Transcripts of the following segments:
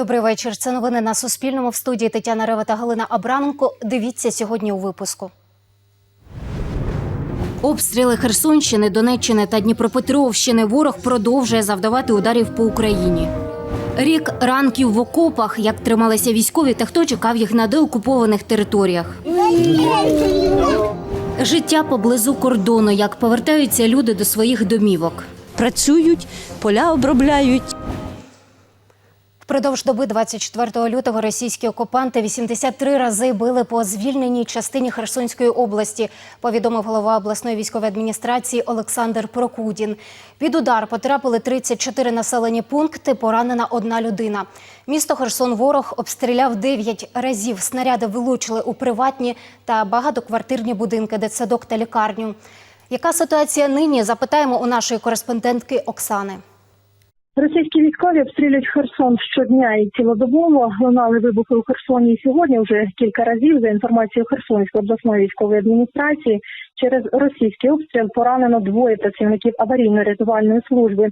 Добрий вечір. Це новини на Суспільному в студії Тетяна Рева та Галина Абраменко. Дивіться сьогодні у випуску. Обстріли Херсонщини, Донеччини та Дніпропетровщини ворог продовжує завдавати ударів по Україні. Рік ранків в окопах, як трималися військові та хто чекав їх на деокупованих територіях. Життя поблизу кордону, як повертаються люди до своїх домівок. працюють, поля обробляють. Впродовж доби 24 лютого російські окупанти 83 рази били по звільненій частині Херсонської області, повідомив голова обласної військової адміністрації Олександр Прокудін. Під удар потрапили 34 населені пункти, поранена одна людина. Місто Херсон ворог обстріляв 9 разів. Снаряди вилучили у приватні та багатоквартирні будинки, дитсадок та лікарню. Яка ситуація нині? Запитаємо у нашої кореспондентки Оксани. Російські військові обстрілюють Херсон щодня і цілодобово. Лунали вибухи у Херсоні і сьогодні вже кілька разів. За інформацією Херсонської обласної військової адміністрації, через російський обстріл поранено двоє працівників аварійно-рятувальної служби.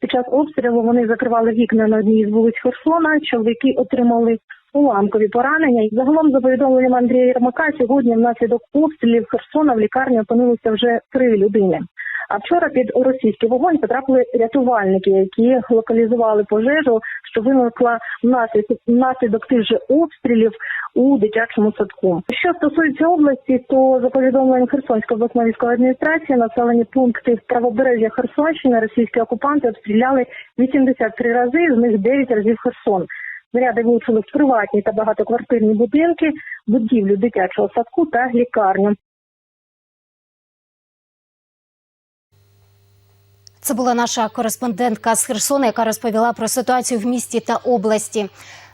Під час обстрілу вони закривали вікна на одній з вулиць Херсона. Чоловіки отримали уламкові поранення. Загалом, за повідомленням Андрія Єрмака, сьогодні внаслідок обстрілів Херсона в лікарні опинилися вже три людини. А вчора під російський вогонь потрапили рятувальники, які локалізували пожежу, що виникла внаслідок, внаслідок тих же обстрілів у дитячому садку. Що стосується області, то за повідомленням Херсонської обласної військової адміністрації, населені пункти правобережжя Херсонщини російські окупанти обстріляли 83 рази, з них 9 разів Херсон. Заряди влучили в приватні та багатоквартирні будинки, будівлю дитячого садку та лікарню. Це була наша кореспондентка з Херсона, яка розповіла про ситуацію в місті та області.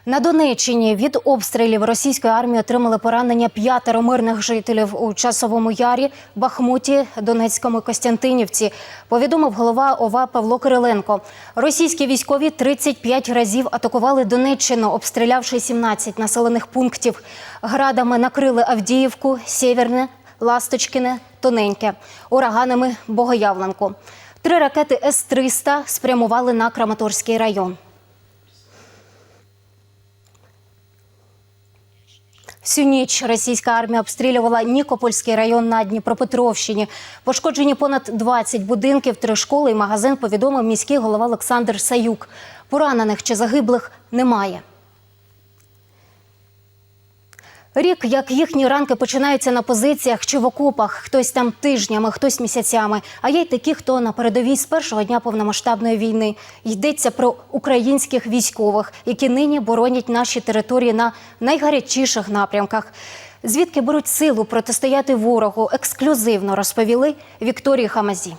На Донеччині від обстрілів російської армії отримали поранення п'ятеро мирних жителів у часовому ярі, Бахмуті, Донецькому Костянтинівці. Повідомив голова ОВА Павло Кириленко. Російські військові 35 разів атакували Донеччину, обстрілявши 17 населених пунктів. Градами накрили Авдіївку, Сєвєрне, Ласточкине, Тоненьке, ураганами Богоявленку. Три ракети С-300 спрямували на Краматорський район. Всю ніч російська армія обстрілювала Нікопольський район на Дніпропетровщині. Пошкоджені понад 20 будинків, три школи і магазин, повідомив міський голова Олександр Саюк. Поранених чи загиблих немає. Рік, як їхні ранки починаються на позиціях чи в окопах, хтось там тижнями, хтось місяцями. А є й такі, хто на передовій з першого дня повномасштабної війни йдеться про українських військових, які нині боронять наші території на найгарячіших напрямках. Звідки беруть силу протистояти ворогу, ексклюзивно розповіли Вікторії Хамазі.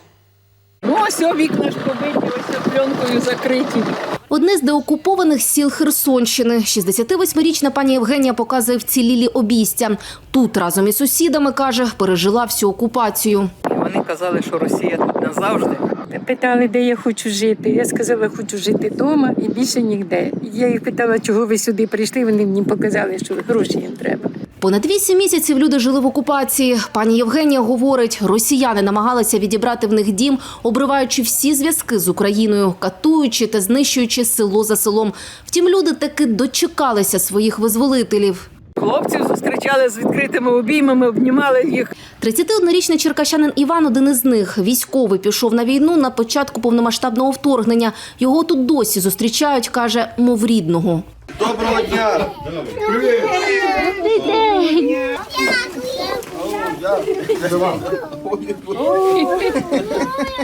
Ну, ось о, вікна ж побиті, ось пленкою закриті. Одне з деокупованих сіл Херсонщини. 68-річна пані Євгенія показує вцілілі обійстя. Тут разом із сусідами, каже, пережила всю окупацію. Вони казали, що Росія тут назавжди. Питали, де я хочу жити. Я сказала, хочу жити вдома і більше ніде. Я їх питала, чого ви сюди прийшли. Вони мені показали, що гроші їм треба. Понад вісім місяців люди жили в окупації. Пані Євгенія говорить, росіяни намагалися відібрати в них дім, обриваючи всі зв'язки з Україною, катуючи та знищуючи село за селом. Втім, люди таки дочекалися своїх визволителів. Хлопців зустрічали з відкритими обіймами, обнімали їх. 31-річний черкащанин Іван один із них. Військовий пішов на війну на початку повномасштабного вторгнення. Його тут досі зустрічають, каже, мов рідного. Доброго дня!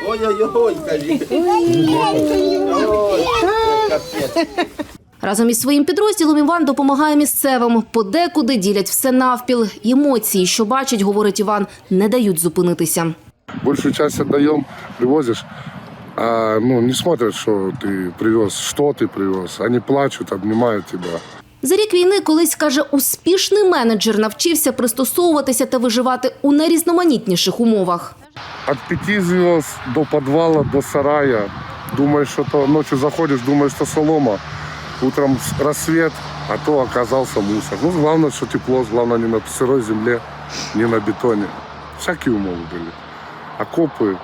Ой-ой-ой, кажіть. Ой, капець. Разом із своїм підрозділом Іван допомагає місцевим. Подекуди ділять все навпіл. Емоції, що бачить, говорить Іван, не дають зупинитися. большую часть отдаем, привозишь, а ну, не смотрят, что ты привез, что ты привез. Они плачут, обнимают тебя. За рік війни колись каже, успішний менеджер навчився пристосовуватися та виживати у найрізноманітніших умовах. От пяти звезд до подвала, до сарая. Думаешь, что то ночью заходишь, думаешь, что солома. Утром с- рассвет, а то оказался мусор. Ну, главное, что тепло, главное, не на сырой земле, не на бетоне. Всякие умовы были. Окопы,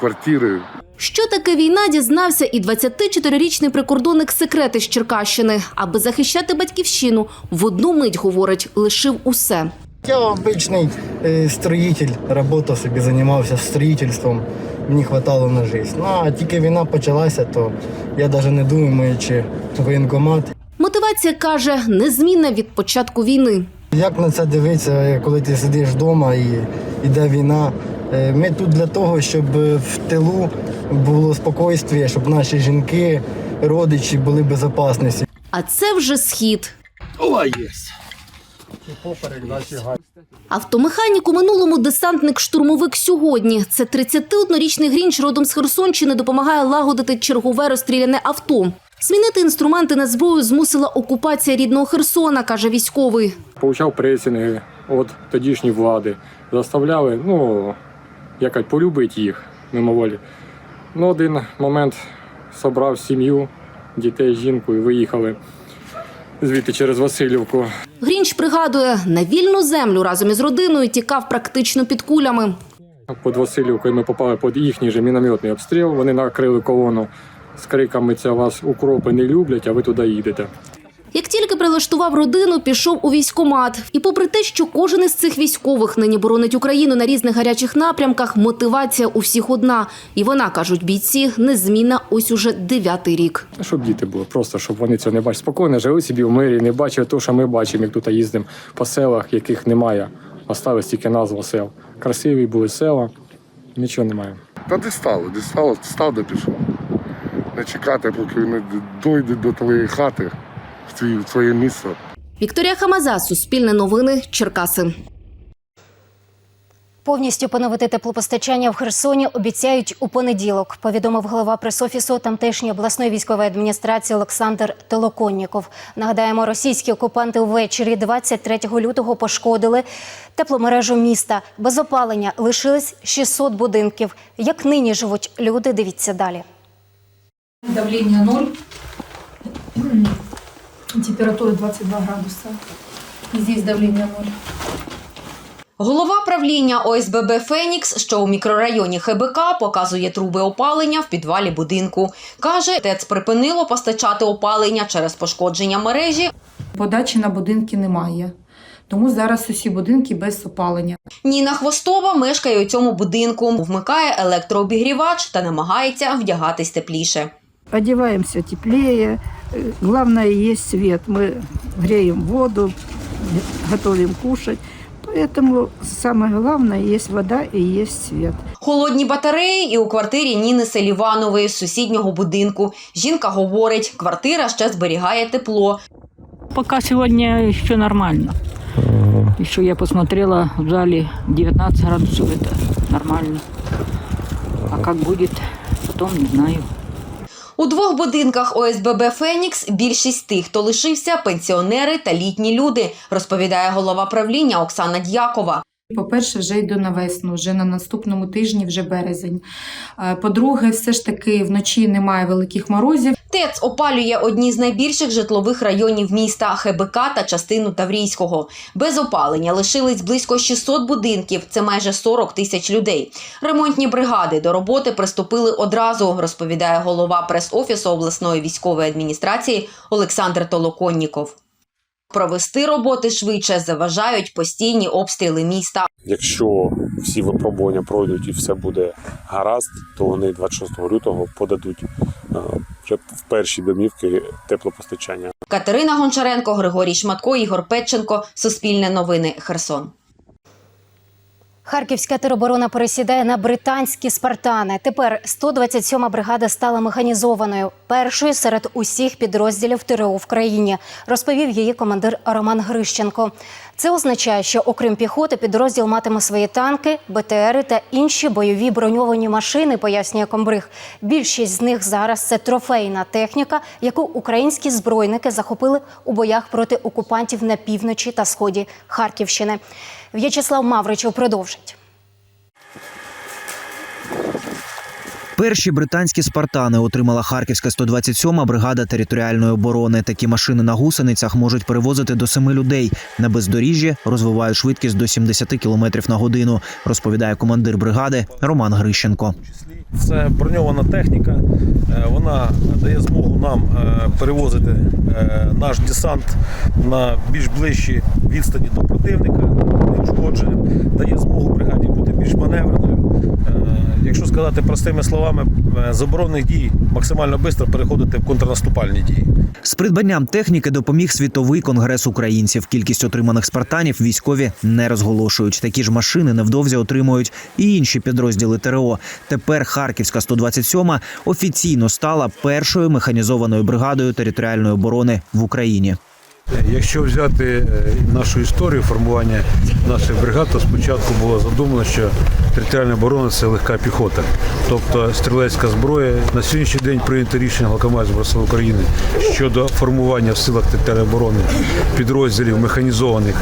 квартиры. Що таке війна, дізнався і 24-річний прикордонник секрети з Черкащини. Аби захищати батьківщину, в одну мить, говорить, лишив усе. Я обичний е, строїтель, робота собі займався строїтельством. Мені вистачало на життя. Ну а тільки війна почалася, то я навіть не думаю, чи воєнкомат. Мотивація каже, незмінна від початку війни. Як на це дивитися, коли ти сидиш вдома і йде війна? Е, Ми тут для того, щоб в тилу було спокійствие, щоб наші жінки, родичі були в безпечності. А це вже схід. Ой, є. Автомеханік у минулому десантник-штурмовик сьогодні. Це 31-річний Грінч родом з Херсонщини допомагає лагодити чергове розстріляне авто. Змінити інструменти на зброю змусила окупація рідного Херсона, каже військовий. Получав пресінги від тодішньої влади. Заставляли, ну, якось полюбити їх мимоволі. Ну, один момент собрав сім'ю, дітей, жінку і виїхали звідти через Васильівку. Грінч пригадує, на вільну землю разом із родиною тікав практично під кулями. Під Васильівкою ми попали під їхній же мінометний обстріл. Вони накрили колону з криками Це вас укропи не люблять, а ви туди їдете. Як тільки прилаштував родину, пішов у військкомат. І попри те, що кожен із цих військових нині боронить Україну на різних гарячих напрямках, мотивація у всіх одна. І вона, кажуть бійці, незмінна ось уже дев'ятий рік. Щоб діти були, просто щоб вони цього не бачили. Спокійно жили собі в мирі, не бачили те, що ми бачимо, як тут їздимо по селах, яких немає. Осталась тільки назва сел. Красиві були села, нічого немає. Та де стало, де стало, став, де пішов. Не чекати, поки вони дойде до твоєї хати, в твій- в твоє місце. Вікторія Хамаза, Суспільне новини, Черкаси. Повністю поновити теплопостачання в Херсоні обіцяють у понеділок. Повідомив голова пресофісу тамтешньої обласної військової адміністрації Олександр Толоконніков. Нагадаємо, російські окупанти ввечері 23 лютого пошкодили тепломережу міста. Без опалення лишились 600 будинків. Як нині живуть люди? Дивіться далі. Давление 0, температура 22 градуса. И здесь давление 0. Голова правління ОСББ Фенікс, що у мікрорайоні ХБК, показує труби опалення в підвалі будинку. Каже, ТЕЦ припинило постачати опалення через пошкодження мережі. Подачі на будинки немає. Тому зараз усі будинки без опалення. Ніна Хвостова мешкає у цьому будинку, вмикає електрообігрівач та намагається вдягатись тепліше. одеваемся теплее. Э, Главное есть свет. Мы греем воду, готовим кушать. Поэтому самое главное есть вода и есть свет. Холодні батареї і у квартирі Ніни Селіванової з сусіднього будинку. Жінка говорить, квартира ще зберігає тепло. Пока сегодня еще нормально. Еще я посмотрела в зале 19 градусов, это нормально. А как будет, потом не знаю. У двох будинках ОСББ Фенікс більшість тих, хто лишився, пенсіонери та літні люди, розповідає голова правління Оксана Д'якова. По-перше, вже йду на весну, вже на наступному тижні, вже березень. Е, По-друге, все ж таки вночі немає великих морозів. ТЕЦ опалює одні з найбільших житлових районів міста ХБК та частину Таврійського. Без опалення лишились близько 600 будинків, це майже 40 тисяч людей. Ремонтні бригади до роботи приступили одразу, розповідає голова прес-офісу обласної військової адміністрації Олександр Толоконніков. Провести роботи швидше заважають постійні обстріли міста. Якщо всі випробування пройдуть і все буде гаразд, то вони 26 лютого подадуть е, вже в перші домівки теплопостачання. Катерина Гончаренко, Григорій Шматко, Ігор Петченко. Суспільне новини. Херсон. Харківська тероборона пересідає на британські спартани. Тепер 127-ма бригада стала механізованою, першою серед усіх підрозділів ТРО в країні, розповів її командир Роман Грищенко. Це означає, що окрім піхоти, підрозділ матиме свої танки, БТРи та інші бойові броньовані машини, пояснює комбриг. Більшість з них зараз це трофейна техніка, яку українські збройники захопили у боях проти окупантів на півночі та сході Харківщини. В'ячеслав Мавричев продовжить. Перші британські спартани отримала Харківська 127-ма бригада територіальної оборони. Такі машини на гусеницях можуть перевозити до семи людей. На бездоріжжі розвивають швидкість до 70 км на годину, розповідає командир бригади Роман Грищенко. Це броньована техніка. Е, Вона дає змогу нам е, перевозити е, наш десант на більш ближчі відстані до противника, неушкодженим, дає змогу бригаді бути більш маневреною. Е, Якщо сказати простими словами, е, з оборонних дій максимально швидко переходити в контрнаступальні дії. З придбанням техніки допоміг світовий конгрес українців. Кількість отриманих спартанів військові не розголошують. Такі ж машини невдовзі отримують і інші підрозділи ТРО. Тепер Харківська 127 офіційно стала першою механізованою бригадою територіальної оборони в Україні. Якщо взяти е, нашу історію формування наших бригад, то спочатку було задумано, що територіальна оборона це легка піхота, тобто стрілецька зброя. На сьогоднішній день прийнято рішення Глокомат Збройних України щодо формування в силах територіальної оборони підрозділів механізованих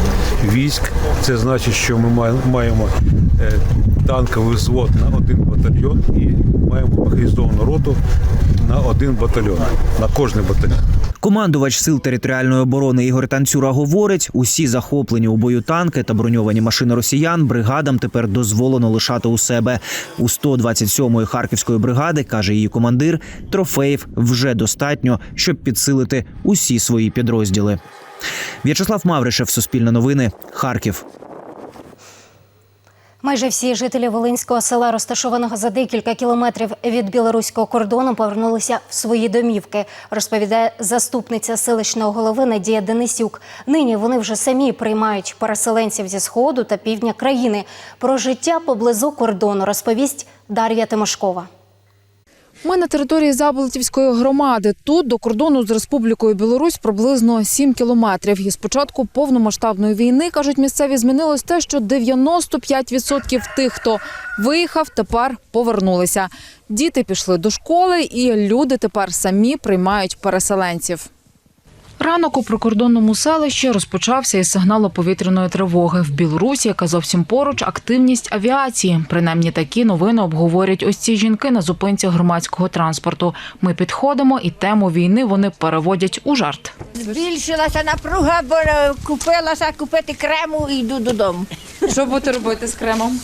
військ. Це значить, що ми має- маємо танковий взвод на один батальйон і маємо механізовану роту на один батальйон, на кожний батальйон. Командувач сил територіальної оборони Ігор Танцюра говорить: усі захоплені у бою танки та броньовані машини росіян бригадам тепер дозволено лишати у себе. У 127-ї харківської бригади каже її командир. Трофеїв вже достатньо, щоб підсилити усі свої підрозділи. В'ячеслав Мавришев, Суспільне новини, Харків. Майже всі жителі Волинського села, розташованого за декілька кілометрів від білоруського кордону, повернулися в свої домівки, розповідає заступниця селищного голови Надія Денисюк. Нині вони вже самі приймають переселенців зі сходу та півдня країни. Про життя поблизу кордону розповість Дар'я Тимошкова. Ми на території Заболотівської громади. Тут до кордону з Республікою Білорусь приблизно 7 кілометрів. І з початку повномасштабної війни, кажуть місцеві, змінилось те, що 95% тих, хто виїхав, тепер повернулися. Діти пішли до школи, і люди тепер самі приймають переселенців. Ранок у прикордонному селищі розпочався із сигналу повітряної тривоги. В Білорусі, яка зовсім поруч, активність авіації. Принаймні такі новини обговорюють ось ці жінки на зупинці громадського транспорту. Ми підходимо, і тему війни вони переводять у жарт. Збільшилася напруга, бо е, купилася купити крему і йду додому. Що будете робити з кремом?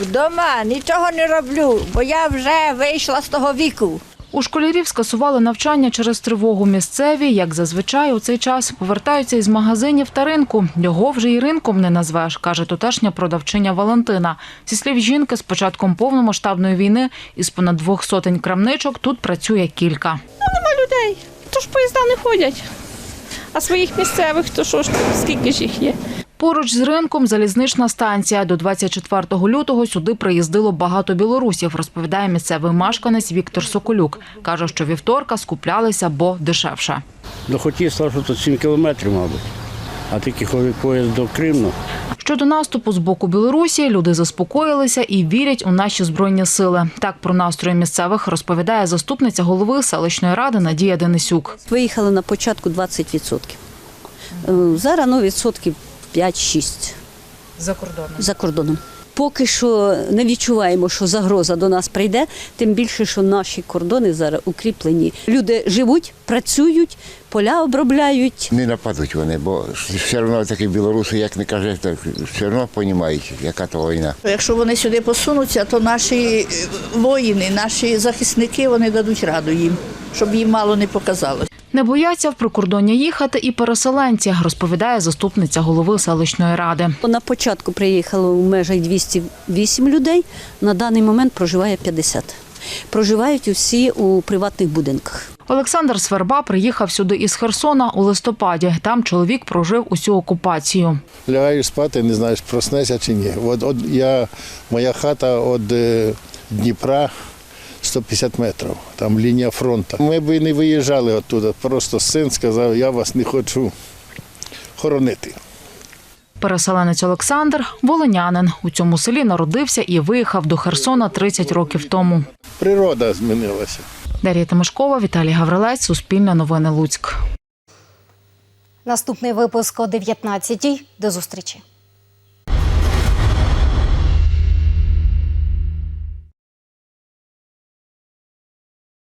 Вдома нічого не роблю, бо я вже вийшла з того віку. У школярів скасували навчання через тривогу. Місцеві, як зазвичай, у цей час повертаються із магазинів та ринку. Його вже й ринком не назвеш, каже тутешня продавчиня Валентина. Зі слів жінки, з початком повномасштабної війни із понад двох сотень крамничок тут працює кілька. Нема людей, то ж поїзда не ходять. А своїх місцевих, то що ж, скільки ж їх є? Поруч з ринком залізнична станція. До 24 лютого сюди приїздило багато білорусів, розповідає місцевий мешканець Віктор Соколюк. Каже, що вівторка скуплялися, бо дешевше. До Хотіслава, що тут 7 кілометрів, мабуть. А тільки ходить поїзд до Кримну. Щодо наступу з боку Білорусі, люди заспокоїлися і вірять у наші збройні сили. Так про настрої місцевих розповідає заступниця голови селищної ради Надія Денисюк. Виїхали на початку 20%. Е, Зараз ну, відсотків 5-6 За кордоном. за кордоном. Поки що не відчуваємо, що загроза до нас прийде, тим більше, що наші кордони зараз укріплені. Люди живуть, працюють, поля обробляють. Не нападуть вони, бо все одно такі білоруси, як не каже, так все одно розуміють, яка то війна. Якщо вони сюди посунуться, то наші воїни, наші захисники вони дадуть раду їм, щоб їм мало не показалось. Не бояться в прикордоння їхати і переселенці, розповідає заступниця голови селищної ради. На початку приїхало в межах 208 людей, на даний момент проживає 50. Проживають усі у приватних будинках. Олександр Сверба приїхав сюди із Херсона у листопаді. Там чоловік прожив усю окупацію. Лягаєш спати, не знаєш, проснеться чи ні. От, от я, моя хата від е, Дніпра 150 метрів, там лінія фронту. Ми б і не виїжджали оттуда. Просто син сказав, я вас не хочу хоронити. Переселенець Олександр волинянин. У цьому селі народився і виїхав до Херсона 30 років тому. Природа змінилася. Дар'я Тимошкова, Віталій Гаврилець, Суспільне новини Луцьк. Наступний випуск о 19-й. До зустрічі.